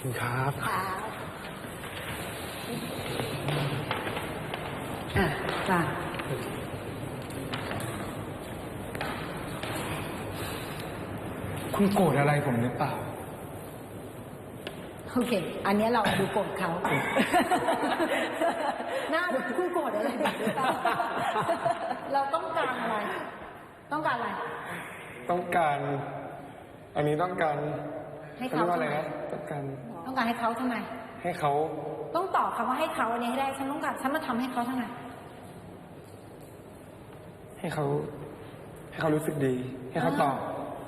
คุณครับค่ะอะจ้ะคุณโกรธอะไรผมหรือเปล่า โอเค อันเนี้ยเราดูโกรธเขา หน้าคุณโกรธอะไรแบบนี้เปล่าเราต้องการอะไร ต้องการอะไร ต้องการ อันนี้ต้องการ ให้เขาเขาเรียกว่าอะไรทำไมนะต้องการต้องการให้เขาทำไม ให้เขาต้องตอบคำว่าให้เขาอันนี้ให้ได้ฉันต้องการฉันมาทำให้เขาทำไมให้เขา ให้เขารู้สึกดี ให้เขาตอบ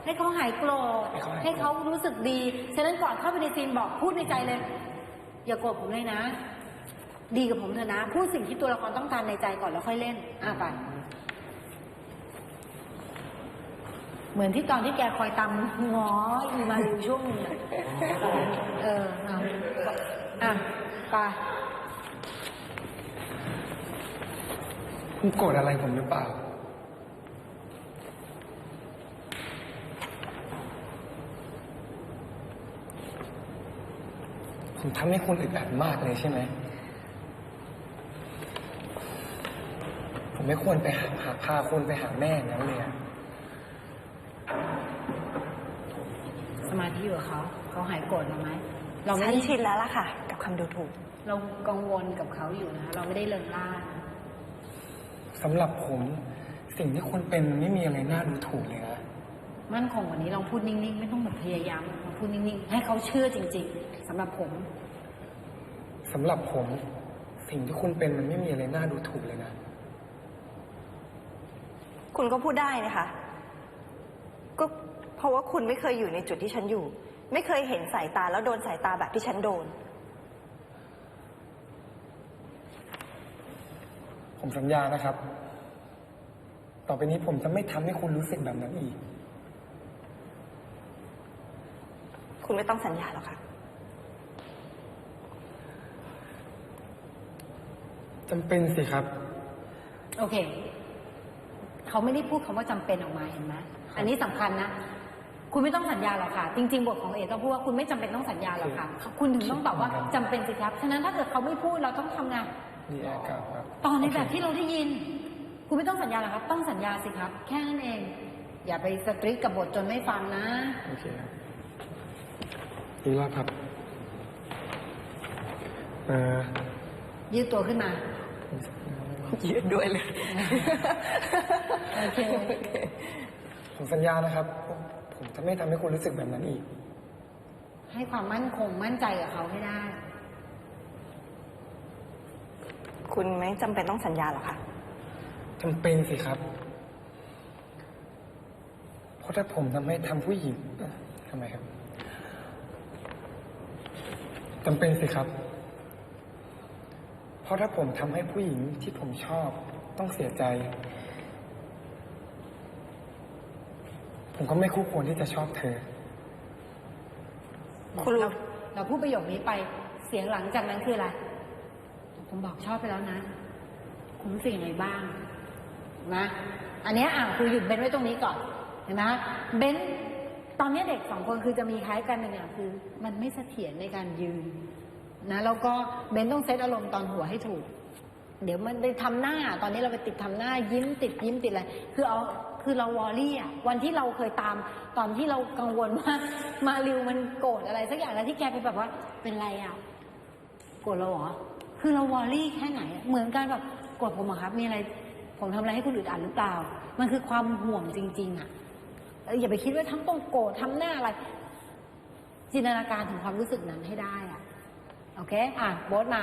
ให้เขาหายโกรธให้เขาหายโกรธให้เขารู้สึกดีฉะนั้นก่อนเข้าไปในซีนบอกพูดในใจเลย อย่าโกรธผมเลยนะ ดีกับผมเถอะนะ พูดสิ่งที่ตัวละครต้องการในใจก่อนแล้วค่อยเล่น อะไป เหมือนที่ตอนที่แกคอยตามง้ออีมาริวช่วงหนึงอะเออเอาอะไปคุณโกรธอะไรผมหรือเปล่า ผมทำให้คุณอึดอัดมากเลยใช่ไหม ผมไม่ควรไปหาหาพาคุณไปหาแม่อย่างนั้นเลยอะ ส มาธิอยู่กับเขาเขาหายโกรธเราไหมเราไม่ฉันได้ชินแล้วล่ะค่ะ กับคำดูถูก เรากังวลกับเขาอยู่นะเราไม่ได้เลินล่าสำหรับผมสิ่งที่คุณเป็นไม่มีอะไรน่าดูถูกเลยนะ มั่นคงกว่านี้ลองพูดนิ่งๆ ไม่ต้องแบบพยายามลองพูดนิ่งๆ ให้เขาเชื่อจริง ๆสำหรับผม สำหรับผมสิ่งที่คุณเป็นมันไม่มีอะไรน่าดูถูกเลยนะ คุณก็พูดได้นะคะ ก็ เพราะว่าคุณไม่เคยอยู่ในจุดที่ฉันอยู่ ไม่เคยเห็นสายตาแล้วโดนสายตาแบบที่ฉันโดน ผมสัญญานะครับ ต่อไปนี้ผมจะไม่ทำให้คุณรู้สึกแบบนั้นอีก คุณไม่ต้องสัญญาหรอกค่ะ จำเป็นสิครับ โอเค เขาไม่ได้พูดคำว่าจำเป็นออกมาเห็นไหมอันนี้สำคัญนะ คุณไม่ต้องสัญญาหรอกค่ะ จริง ๆ บทของเอกต้องพูดว่าคุณไม่จำเป็นต้องสัญญาหรอกค่ะ คุณถึงต้องตอบว่าจำเป็นสิครับ ฉะนั้นถ้าเกิดเขาไม่พูดเราต้องทำงาน นี่แอร์กาวครับต่อในแบบที่เราได้ยิน คุณไม่ต้องสัญญาหรอกครับ ต้องสัญญาสิครับ แค่นั้นเอง อย่าไปสตริกกับบทจนไม่ฟังนะ โอเคครับอีกรอบครับเอ่อยืดตัวขึ้นมา ยืดด้วยเลย โอเค ผมสัญญานะครับ ผมจะไม่ทำให้คุณรู้สึกแบบนั้นอีก ให้ความมั่นคงมั่นใจกับเขาให้ได้ คุณไม่จำเป็นต้องสัญญาหรอกค่ะจำเป็นสิครับ เพราะถ้าผมทำให้ทำผู้หญิงเอ่อทำไมครับจำเป็นสิครับ เพราะถ้าผมทำให้ผู้หญิงที่ผมชอบต้องเสียใจ ผมก็ไม่คู่ควรที่จะชอบเธอ คุณรู้เราเราพูดประโยคนี้ไปเสียงหลังจากนั้นคืออะไร ผมบอกชอบไปแล้วนะ คุณรู้สึกยังไงบ้างนะอันนี้อะคือหยุดเบนไว้ตรงนี้ก่อนเห็นไหมเบนตอนนี้เด็กสองคนคือจะมีคล้ายกันหนึ่งอย่างคือ มันไม่เสถียรในการยืนนะแล้วก็เบนต้องเซตอารมณ์ตอนหัวให้ถูก เดี๋ยวมันไปทำหน้า ตอนนี้เราไปติดทำหน้ายิ้มติดยิ้มติดอะไรคือเอาคือเราวอรี่อะวันที่เราเคยตามตอนที่เรากังวลว่ามาริวมันโกรธอะไรสักอย่างแล้วที่แกไปแบบว่าเป็นไรอะโกรธเราเหรอคือเราวอรี่แค่ไหน เหมือนกันแบบโกรธผมเหรอครับ มีอะไรผมทำอะไรให้คุณอึดอัดหรือเปล่า มันคือความห่วงจริง ๆ อะอย่าไปคิดว่าทั้งต้องโกรธทำหน้าอะไร จินตนาการถึงความรู้สึกนั้นให้ได้อะโอเค อะโบทมา